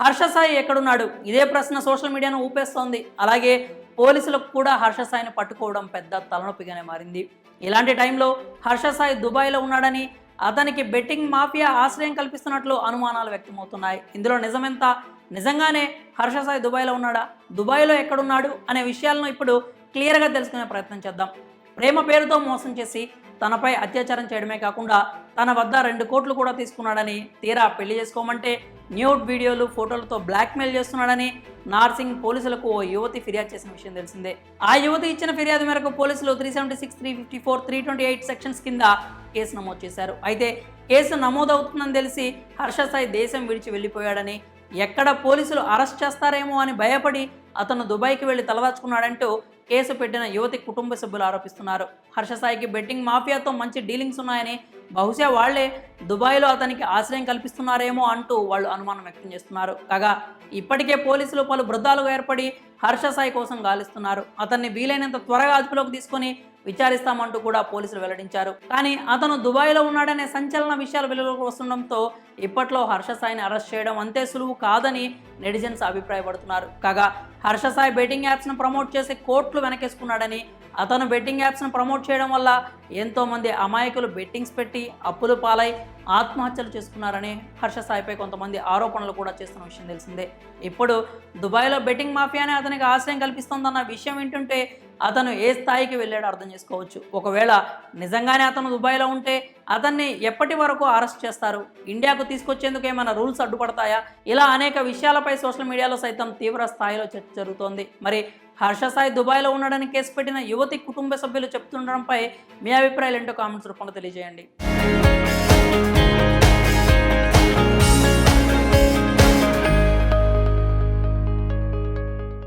హర్షసాయి ఎక్కడున్నాడు? ఇదే ప్రశ్న సోషల్ మీడియాను ఊపేస్తోంది. అలాగే పోలీసులకు కూడా హర్షసాయిని పట్టుకోవడం పెద్ద తలనొప్పిగానే మారింది. ఇలాంటి టైంలో హర్షసాయి దుబాయ్లో ఉన్నాడని అతనికి బెట్టింగ్ మాఫియా ఆశ్రయం కల్పిస్తున్నట్లు అనుమానాలు వ్యక్తమవుతున్నాయి. ఇందులో నిజమెంత? నిజంగానే హర్షసాయి దుబాయ్లో ఉన్నాడా? దుబాయ్లో ఎక్కడున్నాడు? అనే విషయాలను ఇప్పుడు క్లియర్గా తెలుసుకునే ప్రయత్నం చేద్దాం. ప్రేమ పేరుతో మోసం చేసి తనపై అత్యాచారం చేయడమే కాకుండా తన వద్ద రెండు కోట్లు కూడా తీసుకున్నాడని తీరా పెళ్ళి చేసుకోమంటే న్యూడ్ వీడియోలు ఫోటోలతో బ్లాక్మెయిల్ చేస్తున్నాడని నార్సింగ్ పోలీసులకు ఓ యువతి ఫిర్యాదు చేసిన విషయం తెలిసిందే. ఆ యువతి ఇచ్చిన ఫిర్యాదు మేరకు పోలీసులు three seventy six three fifty four three twenty eight sections కింద కేసు నమోదు చేశారు. అయితే కేసు నమోదవుతుందని తెలిసి హర్ష సాయి దేశం విడిచి వెళ్ళిపోయాడని ఎక్కడ పోలీసులు అరెస్ట్ చేస్తారేమో అని భయపడి అతను దుబాయ్కి వెళ్ళి తలదాచుకున్నాడంటూ కేసు పెట్టిన యువతి కుటుంబ సభ్యులు ఆరోపిస్తున్నారు. హర్ష సాయికి బెట్టింగ్ మాఫియాతో మంచి డీలింగ్స్ ఉన్నాయని బహుశా వాళ్ళే దుబాయ్లో అతనికి ఆశ్రయం కల్పిస్తున్నారేమో అంటూ వాళ్ళు అనుమానం వ్యక్తం చేస్తున్నారు. కాగా ఇప్పటికే పోలీసులు పలు బృందాలుగా ఏర్పడి హర్ష సాయి కోసం గాలిస్తున్నారు. అతన్ని వీలైనంత త్వరగా అదుపులోకి తీసుకొని విచారిస్తామంటూ కూడా పోలీసులు వెల్లడించారు. కానీ అతను దుబాయ్లో ఉన్నాడనే సంచలన విషయాలు వెలుగులోకి వస్తుండడంతో ఇప్పట్లో హర్ష సాయిని అరెస్ట్ చేయడం అంతే సులువు కాదని నెటిజన్స్ అభిప్రాయపడుతున్నారు. కాగా హర్ష సాయి బెట్టింగ్ యాప్స్ను ప్రమోట్ చేసి కోట్లు వెనకేసుకున్నాడని అతను బెట్టింగ్ యాప్స్ను ప్రమోట్ చేయడం వల్ల ఎంతోమంది అమాయకులు బెట్టింగ్స్ పెట్టి అప్పులు పాలై ఆత్మహత్యలు చేసుకున్నారని హర్ష సాయిపై కొంతమంది ఆరోపణలు కూడా చేస్తున్న విషయం తెలిసిందే. ఇప్పుడు దుబాయ్లో బెట్టింగ్ మాఫియానే అతనికి ఆశ్రయం కల్పిస్తోందన్న విషయం వింటుంటే అతను ఏ స్థాయికి వెళ్ళాడో అర్థం చేసుకోవచ్చు. ఒకవేళ నిజంగానే అతను దుబాయ్లో ఉంటే అతన్ని ఎప్పటి వరకు అరెస్ట్ చేస్తారు? ఇండియాకు తీసుకొచ్చేందుకు ఏమైనా రూల్స్ అడ్డుపడతాయా? ఇలా అనేక విషయాలపై సోషల్ మీడియాలో సైతం తీవ్ర స్థాయిలో చర్చ జరుగుతోంది. మరి హర్ష సాయి దుబాయ్లో ఉన్నాడని కేసు పెట్టిన యువతి కుటుంబ సభ్యులు చెప్తుండడంపై మీ అభిప్రాయాలు ఏంటో కామెంట్స్ రూపంలో తెలియజేయండి.